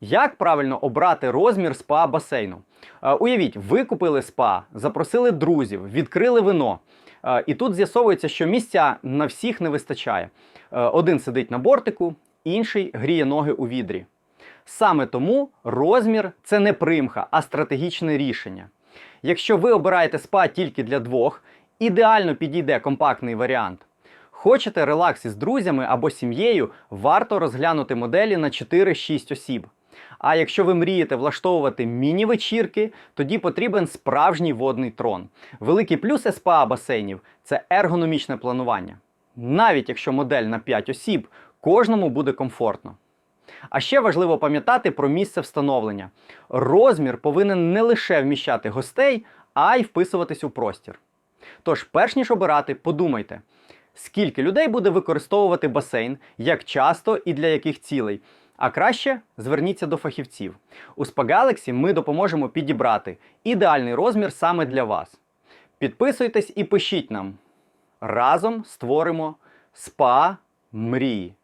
Як правильно обрати розмір спа басейну? Е, Уявіть, ви купили спа, запросили друзів, відкрили вино. Е, І тут з'ясовується, що місця на всіх не вистачає. Е, Один сидить на бортику, інший гріє ноги у відрі. Саме тому розмір це не примха, а стратегічне рішення. Якщо ви обираєте спа тільки для двох, ідеально підійде компактний варіант. Хочете релакс із друзями або сім'єю, варто розглянути моделі на 4-6 осіб. А якщо ви мрієте влаштовувати міні-вечірки, тоді потрібен справжній водний трон. Великий плюс СПА басейнів це ергономічне планування. Навіть якщо модель на 5 осіб, кожному буде комфортно. А ще важливо пам'ятати про місце встановлення. Розмір повинен не лише вміщати гостей, а й вписуватись у простір. Тож, перш ніж обирати, подумайте, скільки людей буде використовувати басейн, як часто і для яких цілей. А краще зверніться до фахівців. У Spa Galaxy ми допоможемо підібрати ідеальний розмір саме для вас. Підписуйтесь і пишіть нам. Разом створимо спа мрії.